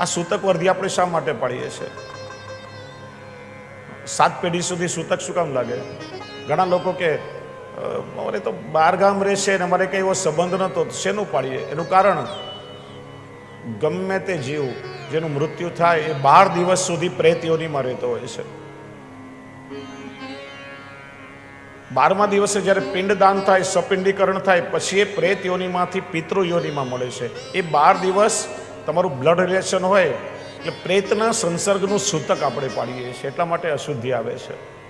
આ સૂતક વર્ધી આપણે શા માટે પાડીએ છીએ? સાત પેઢી સુધી સૂતક શું કામ લાગે? ઘણા લોકો કે અમારે તો બાર ગામ રહેશે અને અમારે કંઈ એવો સંબંધ નહોતો શેનું પાડીએ? એનું કારણ, ગમે તે જીવ જેનું મૃત્યુ થાય, એ બાર દિવસ સુધી પ્રેત યોનિમાં રહેતો હોય છે. બારમા દિવસે જ્યારે પિંડદાન થાય, સપિંડીકરણ થાય, પછી એ પ્રેત યોનીમાંથી પિતૃ યોનિમાં મળે છે. એ બાર દિવસ તમારું બ્લડ રિલેશન હોય, એટલે પ્રેતના સંસર્ગનું સૂતક આપણે પાડીએ છીએ, એટલા માટે અશુદ્ધિ આવે છે.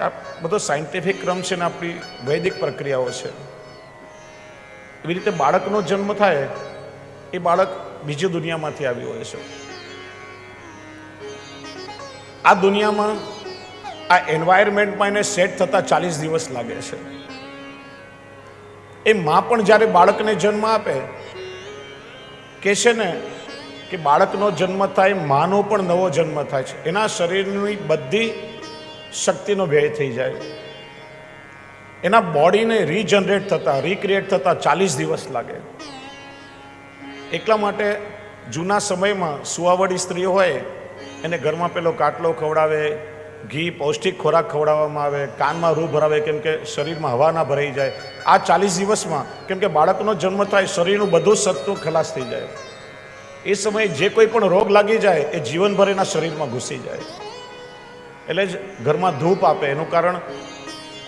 આ બધો સાયન્ટિફિક ક્રમ છે ને આપણી વૈદિક પ્રક્રિયાઓ છે. એવી રીતે બાળકનો જન્મ થાય, એ બાળક બીજી દુનિયામાંથી આવ્યું હોય છે. આ દુનિયામાં આ એન્વાયરમેન્ટમાં એને સેટ થતાં ચાલીસ દિવસ લાગે છે. એ માં પણ જ્યારે બાળકને જન્મ આપે કે છે ને કે બાળકનો જન્મ થાય, માનો પણ નવો જન્મ થાય છે. એના શરીરની બધી શક્તિનો વ્યય થઈ જાય. એના બોડીને રીજનરેટ થતાં રીક્રિએટ થતાં ચાલીસ દિવસ લાગે. એટલા માટે જૂના સમયમાં સુવાવડી સ્ત્રીઓ હોય, એને ઘરમાં પેલો કાટલો ખવડાવે ઘી પૌષ્ટિક ખોરાક ખવડાવવામાં આવે, કાનમાં રૂ ભરાવે, કેમ કે શરીરમાં હવા ના ભરાઈ જાય. આ ચાલીસ દિવસમાં કેમ કે બાળકનો જન્મ થાય, શરીરનું બધું સત્વ ખલાસ થઈ જાય. એ સમયે જે કોઈ પણ રોગ લાગી જાય, એ જીવનભર એના શરીરમાં ઘૂસી જાય. એટલે જ ઘરમાં ધૂપ આપે, એનું કારણ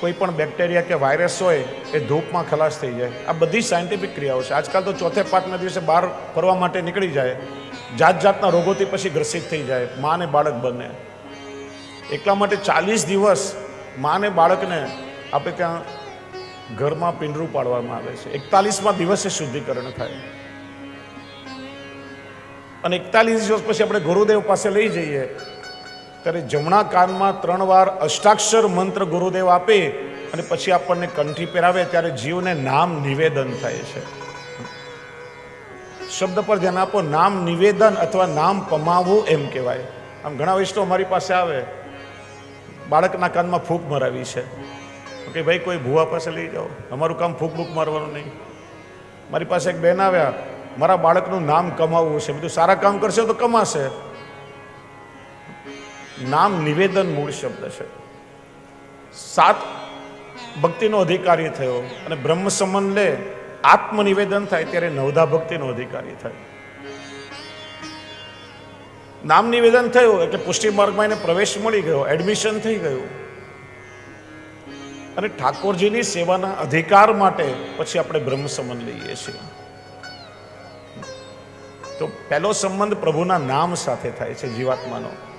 કોઈ પણ બેક્ટેરિયા કે વાયરસ હોય, એ ધૂપમાં ખલાસ થઈ જાય. આ બધી સાયન્ટિફિક ક્રિયાઓ છે. આજકાલ તો ચોથે પાંચના દિવસે બહાર ફરવા માટે નીકળી જાય. જાત જાતના રોગોથી પછી ગ્રસિત થઈ જાય. મા અને બાળક બંને. એટલા માટે ચાલીસ દિવસ મા અને બાળકને આપણે ત્યાં ઘરમાં પિંડરું પાડવામાં આવે છે. એકતાલીસમાં દિવસે શુદ્ધિકરણ થાય. અને એકતાલીસ દિવસ પછી આપણે ગુરુદેવ પાસે લઈ જઈએ, ત્યારે જમણા કાનમાં ત્રણ વાર અષ્ટાક્ષર મંત્ર ગુરુદેવ આપે અને પછી આપણને કંઠી પહેરાવે, ત્યારે જીવને નામ નિવેદન થાય છે. શબ્દ પર ધ્યાન આપો, નામ નિવેદન અથવા નામ પમાવવું એમ કહેવાય. આમ ઘણા વૈષ્ણવ અમારી પાસે આવે બાળકના કાનમાં ફૂંક મરાવી છે. કે ભાઈ કોઈ ભૂવા પાસે લઈ જાઓ. અમારું કામ ફૂંક બૂક મારવાનું નહીં. મારી પાસે એક બેન આવ્યા. મારા બાળકનું નામ કમાવવું છે. બધું સારા કામ કરશે તો કમાશે. નામ નિવેદન મૂળ શબ્દ છે. સાત ભક્તિનો અધિકારી થયો અને બ્રહ્મ સંબંધ લે આત્મનિવેદન થાય ત્યારે નવધા ભક્તિનો અધિકારી થાય. નામ નિવેદન થયું એટલે પુષ્ટિ માર્ગમાં એને પ્રવેશ મળી ગયો એડમિશન થઈ ગયું. અને ઠાકોરજીની સેવાના અધિકાર માટે પછી આપણે બ્રહ્મ સંબંધ લઈએ છીએ. તો પહેલો સંબંધ પ્રભુના નામ સાથે થાય છે જીવાત્માનો.